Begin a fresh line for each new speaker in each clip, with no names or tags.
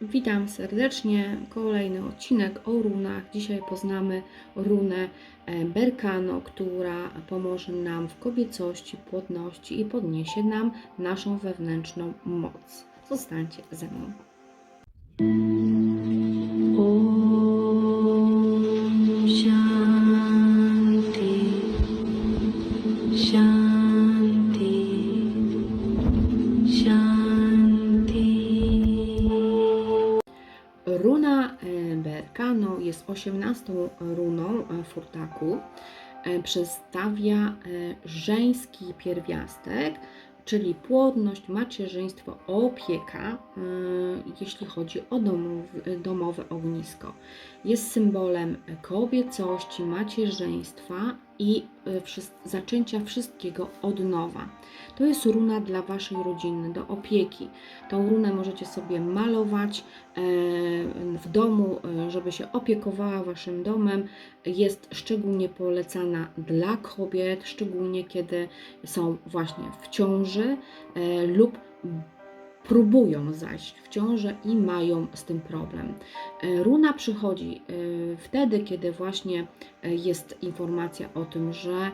Witam serdecznie. Kolejny odcinek o runach. Dzisiaj poznamy runę e, Berkano, która pomoże nam w kobiecości, płodności i podniesie nam naszą wewnętrzną moc. Zostańcie ze mną.
Om Shanti Shanti
18 runą e, furtaku. E, Przedstawia e, żeński pierwiastek, czyli płodność, macierzyństwo, opieka, jeśli chodzi o domowe ognisko. Jest symbolem kobiecości, macierzyństwa i e, zaczęcia wszystkiego od nowa. To jest runa dla Waszej rodziny, do opieki. Tą runę możecie sobie malować e, w domu, e, żeby się opiekowała Waszym domem. Jest szczególnie polecana dla kobiet, szczególnie kiedy są właśnie w ciąży lub próbują zajść w ciążę i mają z tym problem. E, Runa przychodzi e, wtedy, kiedy właśnie e, jest informacja o tym, że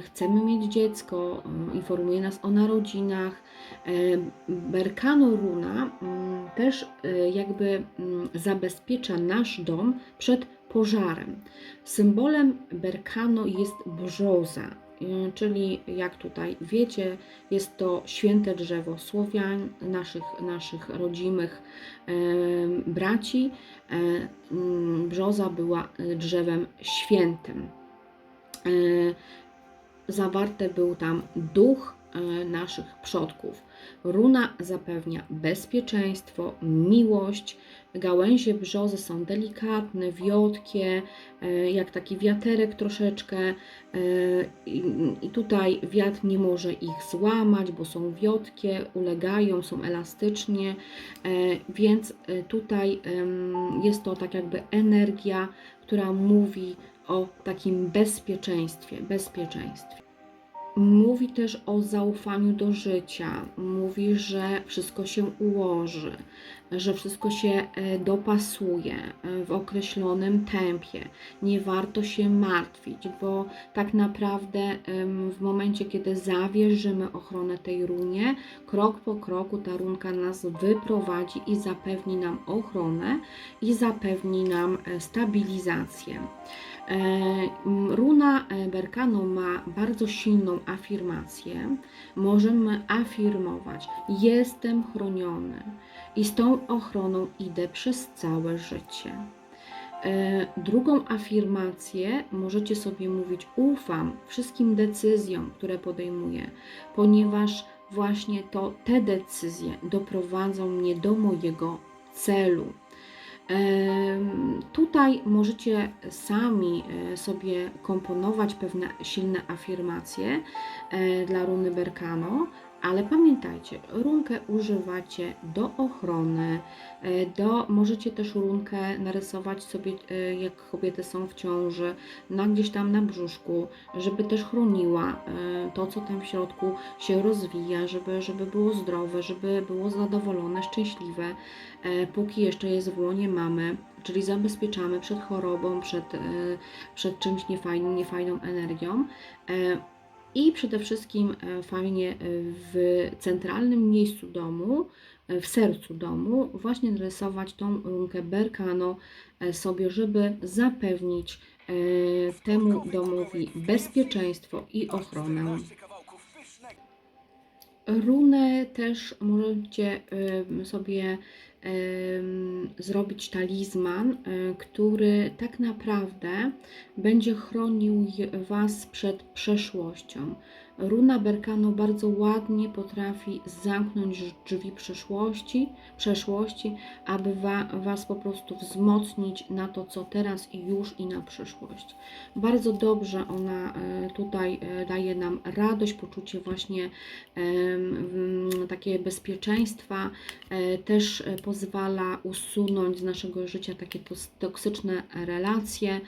chcemy mieć dziecko, informuje nas o narodzinach. Berkano Runa mm, też jakby mm, zabezpiecza nasz dom przed pożarem. Symbolem Berkano jest brzoza, czyli jak tutaj wiecie, jest to święte drzewo Słowian, naszych, naszych rodzimych em, braci. E, mm, Brzoza była y, drzewem świętym. Zawarte był tam duch naszych przodków. Runa zapewnia bezpieczeństwo, miłość. Gałęzie brzozy są delikatne, wiotkie, e, jak taki wiaterek troszeczkę. e, I tutaj wiatr nie może ich złamać, bo są wiotkie, ulegają, są elastycznie, e, więc e, tutaj jest to tak jakby energia, która mówi o takim bezpieczeństwie, bezpieczeństwie. Mówi też o zaufaniu do życia. Mówi, że wszystko się ułoży, że wszystko się e, dopasuje e, w określonym tempie. Nie warto się martwić, bo tak naprawdę w momencie, kiedy zawierzymy ochronę tej runie, krok po kroku ta runka nas wyprowadzi i zapewni nam ochronę i zapewni nam e, stabilizację. Runa Berkano ma bardzo silną afirmację. Możemy afirmować: Jestem chroniony i z tą ochroną idę przez całe życie. E, Drugą afirmację możecie sobie mówić: Ufam wszystkim decyzjom, które podejmuję, ponieważ właśnie to te decyzje doprowadzą mnie do mojego celu. Tutaj możecie sami e, sobie komponować pewne silne afirmacje e, dla runy Berkano, ale pamiętajcie, runkę używacie do ochrony, e, do, możecie też runkę narysować sobie, e, jak kobiety są w ciąży, na gdzieś tam na brzuszku, żeby też chroniła e, to, co tam w środku się rozwija, żeby, żeby było zdrowe, żeby było zadowolone, szczęśliwe póki jeszcze jest w łonie mamy, czyli zabezpieczamy przed chorobą, przed, przed czymś niefajnym, niefajną energią. I przede wszystkim e, fajnie e, w centralnym miejscu domu, e, w sercu domu, właśnie narysować tą runkę Berkano sobie, żeby zapewnić temu domowi bezpieczeństwo i ochronę. Runę też możecie sobie zrobić talizman, e, który tak naprawdę będzie chronił Was przed przeszłością. Runa Berkano bardzo ładnie potrafi zamknąć drzwi przeszłości, przeszłości, aby wa, Was po prostu wzmocnić na to, co teraz i już i na przyszłość. Bardzo dobrze ona e, tutaj e, daje nam radość, poczucie właśnie mm, takie bezpieczeństwa, e, też e, pozwala usunąć z naszego życia takie toksyczne relacje.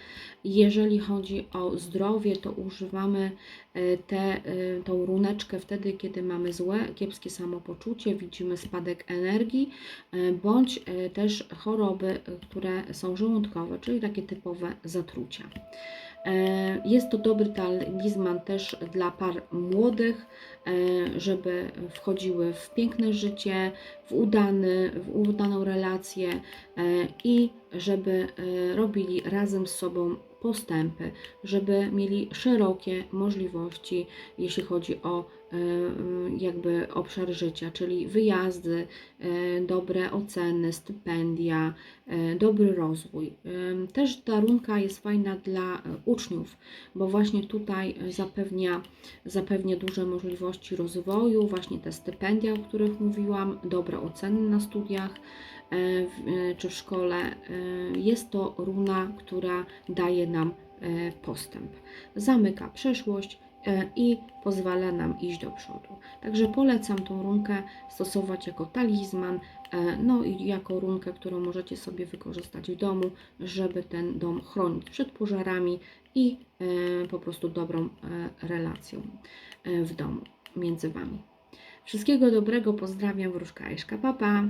Jeżeli chodzi o zdrowie, to używamy e, te, e, tą runeczkę wtedy, kiedy mamy złe, kiepskie samopoczucie, widzimy spadek energii, e, bądź też choroby, które są żołądkowe, czyli takie typowe zatrucia. Jest to dobry talizman też dla par młodych, żeby wchodziły w piękne życie, w, udany, w udaną relację i żeby robili razem z sobą postępy, żeby mieli szerokie możliwości, jeśli chodzi o jakby obszar życia, czyli wyjazdy, e, dobre oceny, stypendia, e, dobry rozwój. Też ta runka jest fajna dla uczniów, bo właśnie tutaj zapewnia, zapewnia duże możliwości rozwoju, właśnie te stypendia, o których mówiłam, dobre oceny na studiach czy w szkole. Jest to runa, która daje nam postęp. Zamyka przeszłość i pozwala nam iść do przodu. Także polecam tą runkę stosować jako talizman, e, no i jako runkę, którą możecie sobie wykorzystać w domu, żeby ten dom chronić przed pożarami i e, po prostu dobrą e, relacją e, w domu między Wami. Wszystkiego dobrego, pozdrawiam, Wróżka Eszka, pa pa!